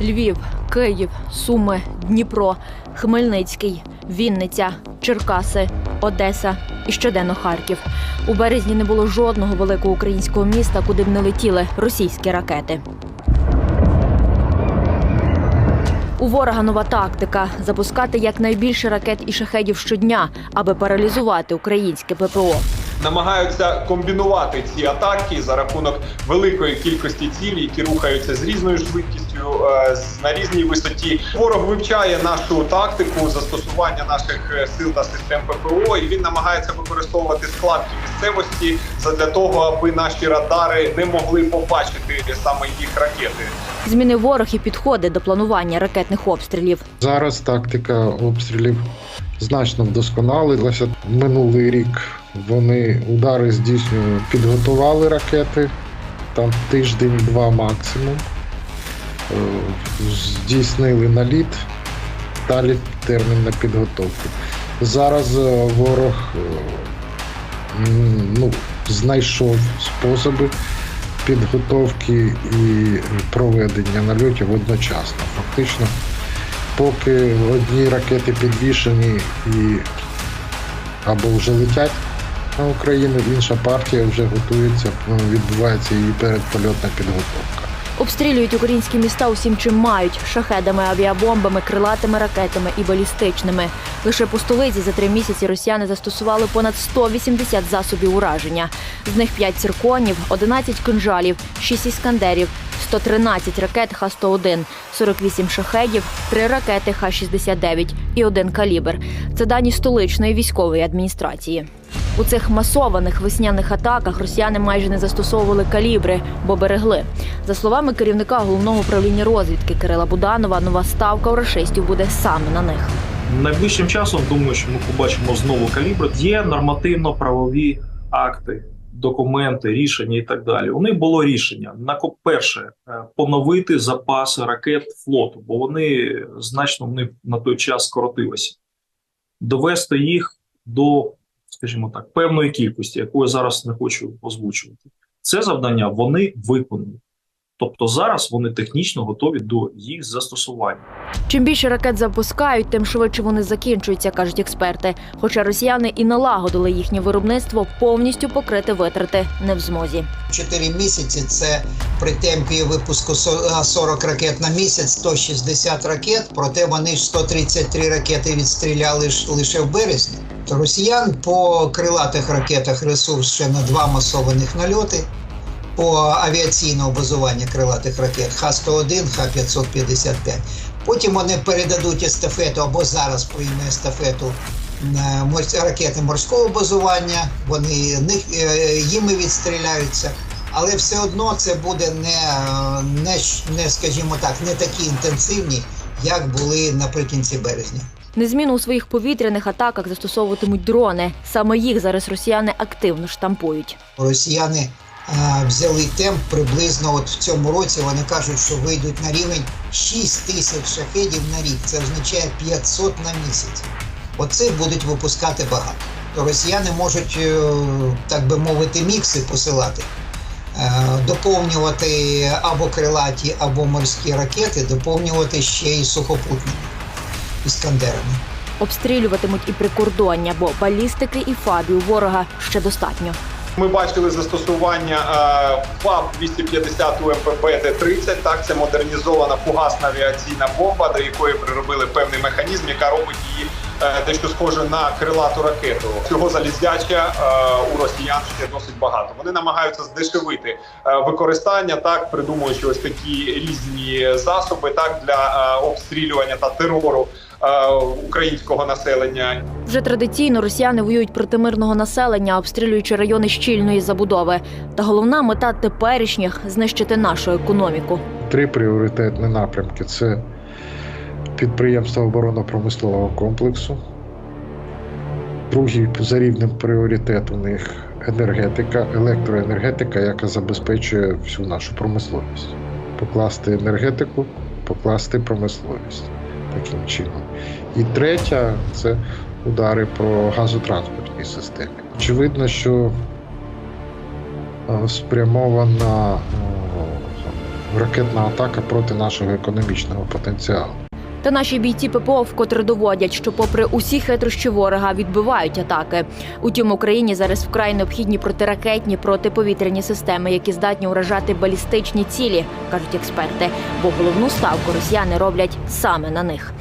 Львів, Київ, Суми, Дніпро, Хмельницький, Вінниця, Черкаси, Одеса і щоденно Харків. У березні не було жодного великого українського міста, куди б не летіли російські ракети. У ворога нова тактика запускати якнайбільше ракет і шахедів щодня, аби паралізувати українське ППО. Намагаються комбінувати ці атаки за рахунок великої кількості цілей, які рухаються з різною швидкістю е, на різній висоті. Ворог вивчає нашу тактику застосування наших е, сил та систем ППО, і він намагається використовувати складки місцевості для того, аби наші радари не могли побачити саме їх ракети. Змінив ворог і підходи до планування ракетних обстрілів. Зараз тактика обстрілів значно вдосконалилася. Минулий рік вони удари здійснювали, підготували ракети, там тиждень-два максимум. Е, Здійснили наліт, далі термін на підготовку. Зараз е, ворог е, ну, знайшов способи підготовки і проведення нальотів одночасно. Фактично, поки одні ракети підвішені і або вже летять на Україну, інша партія вже готується, ну, відбувається її передпольотна підготовка. Обстрілюють українські міста усім, чим мають шахедами, авіабомбами, крилатими ракетами і балістичними. Лише по столиці за три місяці росіяни застосували понад 180 засобів ураження. З них 5 цирконів, 11 кинжалів, 6 іскандерів, 113 ракет Х-101, 48 шахедів, 3 ракети Х-69 і один калібр. Це дані столичної військової адміністрації. У цих масованих весняних атаках росіяни майже не застосовували калібри, бо берегли. За словами керівника головного управління розвідки Кирила Буданова, нова ставка у рашистів буде саме на них. Найближчим часом думаю, що ми побачимо знову калібр. Є нормативно-правові акти, документи, рішення і так далі. У них було рішення на перше е, поновити запаси ракет флоту, бо вони значно в них на той час скоротилися, довести їх до, скажімо так, певної кількості, яку я зараз не хочу озвучувати. Це завдання вони виконали. Тобто зараз вони технічно готові до їх застосування. Чим більше ракет запускають, тим швидше вони закінчуються, кажуть експерти. Хоча росіяни і налагодили їхнє виробництво, повністю покрити витрати не в змозі. Чотири місяці це при темпі випуску со- 40 ракет на місяць, 160 ракет. Проте вони ж 133 ракети відстріляли ж лише в березні. То росіян по крилатих ракетах ресурс ще на два масованих нальоти. По авіаційного базування крилатих ракет Х-101, Х-555. Потім вони передадуть естафету або зараз прийме естафету е, ракети морського базування. Вони них е, їми відстріляються. Але все одно це буде не, е, не, не скажімо так, не такі інтенсивні, як були наприкінці березня. Незмінно у своїх повітряних атаках застосовуватимуть дрони. Саме їх зараз росіяни активно штампують. Росіяни е, взяли темп приблизно от в цьому році. Вони кажуть, що вийдуть на рівень 6 тисяч шахедів на рік. Це означає 500 на місяць. Оце будуть випускати багато. То росіяни можуть, е, так би мовити, мікси посилати, е, доповнювати або крилаті, або морські ракети, доповнювати ще й сухопутними іскандерами. Обстрілюватимуть і прикордоння, бо балістики і фабів ворога ще достатньо. Ми бачили застосування е, ФАБ 250 у МПП Т-30. Так, це модернізована фугасна авіаційна бомба, до якої приробили певний механізм, яка робить її дещо схоже на крилату ракету. Цього заліздяча е, у росіян ще досить багато. Вони намагаються здешевити е, використання, так придумуючи ось такі різні засоби, так для е, обстрілювання та терору е, українського населення. Вже традиційно росіяни воюють проти мирного населення, обстрілюючи райони щільної забудови. Та головна мета теперішніх знищити нашу економіку. Три пріоритетні напрямки це підприємства оборонно-промислового комплексу. Другий за рівнем пріоритет у них енергетика, електроенергетика, яка забезпечує всю нашу промисловість. Покласти енергетику, покласти промисловість таким чином. І третя це удари по газотранспортній системі. Очевидно, що е, спрямована е, ракетна атака проти нашого економічного потенціалу. Та наші бійці ППО вкотре доводять, що, попри усі хитрощі ворога, відбивають атаки. Утім, Україні зараз вкрай необхідні протиракетні протиповітряні системи, які здатні уражати балістичні цілі, кажуть експерти. Бо головну ставку росіяни роблять саме на них.